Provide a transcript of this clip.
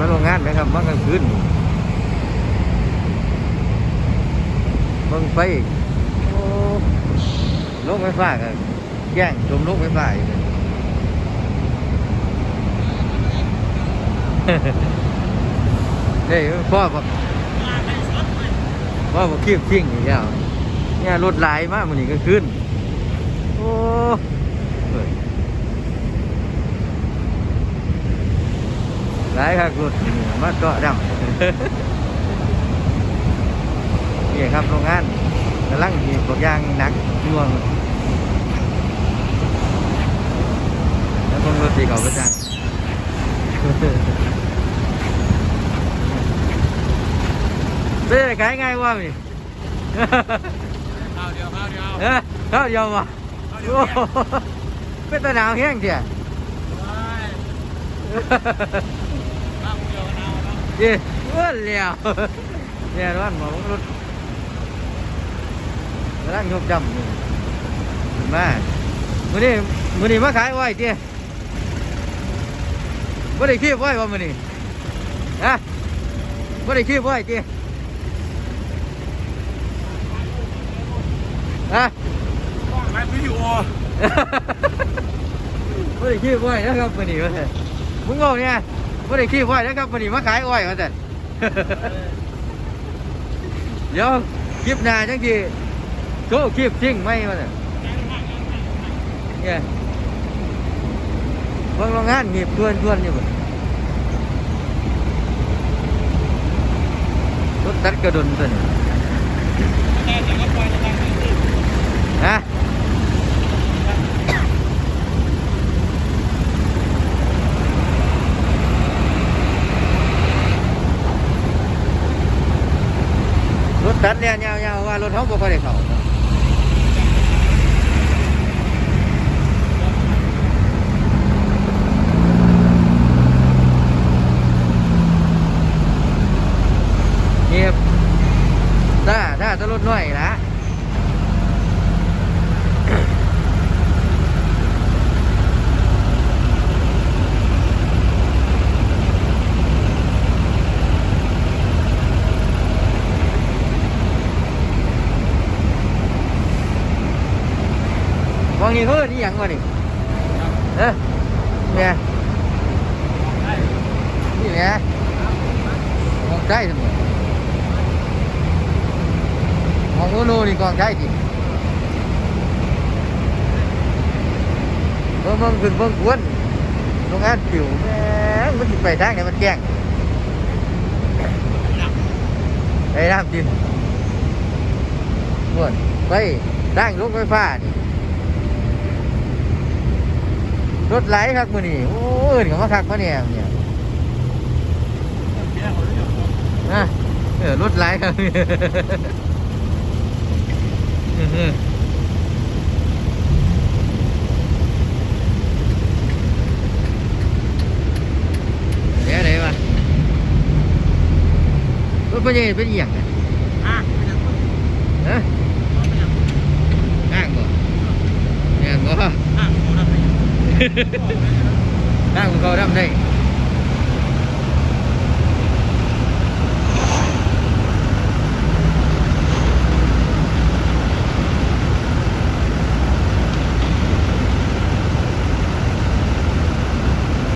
มาโรงงานนะครับมากลางคืนเบิ่งไฟโอ้โลกไฟฟ้ากันแย่งจมโลกไฟฟ้าอีกเลยเฮ้ยพ่อบอกพ่อบอกคีบทิ้งอีกแล้วเนี่ยรถหลายมากมันนี่ก็ขึ้น โอ้เฮ้ย หลายครับรถมาเกาะดำนี่ครับโรงงานกำลังมีพวกยางหนักน่วง แล้วคงรถตีเก่าประจันเป็นไงขายง่ายว่ามีข้าวเดียวข้าวเดียวเข้าวเดียวมาเป็นตะหนาวแห้งเดีย ข้าวเดียวเอาเนาะเย้เอื้อนเลี้ยวเนี่ยร้อนหมอของรถกำลังยกจำนี่ขึ้นมามื้อนี้มื้อนี้มาขายอ้อยเตี้ยบ่ได้คีบอ้อยว่ามื้อนี้ฮะบ่ได้คีบอ้อยเตี้ยฮะไลฟ์วิดีโอไม่ได้ขี้อ้อยนะครับวันนี้ว่าแต่มึงบอกเนี่ย ไม่ได้ขี้อ้อยนะครับวันนี้มาขายอ้อยว่าแต่เดี๋ยวคลิปหน้าจังทีโชว์คลิปจริงไหมว่าแต่เนี่ยเบิ่งโรงงานมีบทวนทวนๆอยู่บ่รถตัดกระดนตัวนี้ แต่แต่ก็ปล่อยจะตั้งที่ ฮะรถ ตัดเนี่ยยาวๆว่ารถเขาบ่ค่อยได้เข้าเงียบถ้าถ้าจะรถน้อยนะ องนี่เขาเอิ้นอีหยังวะนี่เอ๊ะเนี่ยนี่เนี่ยมองใจทำไมมองโน่นนี่กองใจดิเบิ่งเบิ่งขึ้นเบิ่งกวนโรงงานผิวแม่งมันสิไปทางไหนมันแกล้งไปน้ำดินกวนไปทางรถไฟฟ้านี่ รถไหลครับมือนี่โอ้ยเขามาคักมาเนี่ยเนี่ยนะเออรถไหลครับเดี๋ยวไหนวะรถเป็นยังเป็นอหย่างอะ อะ ฮะอ้างบ่ แม่น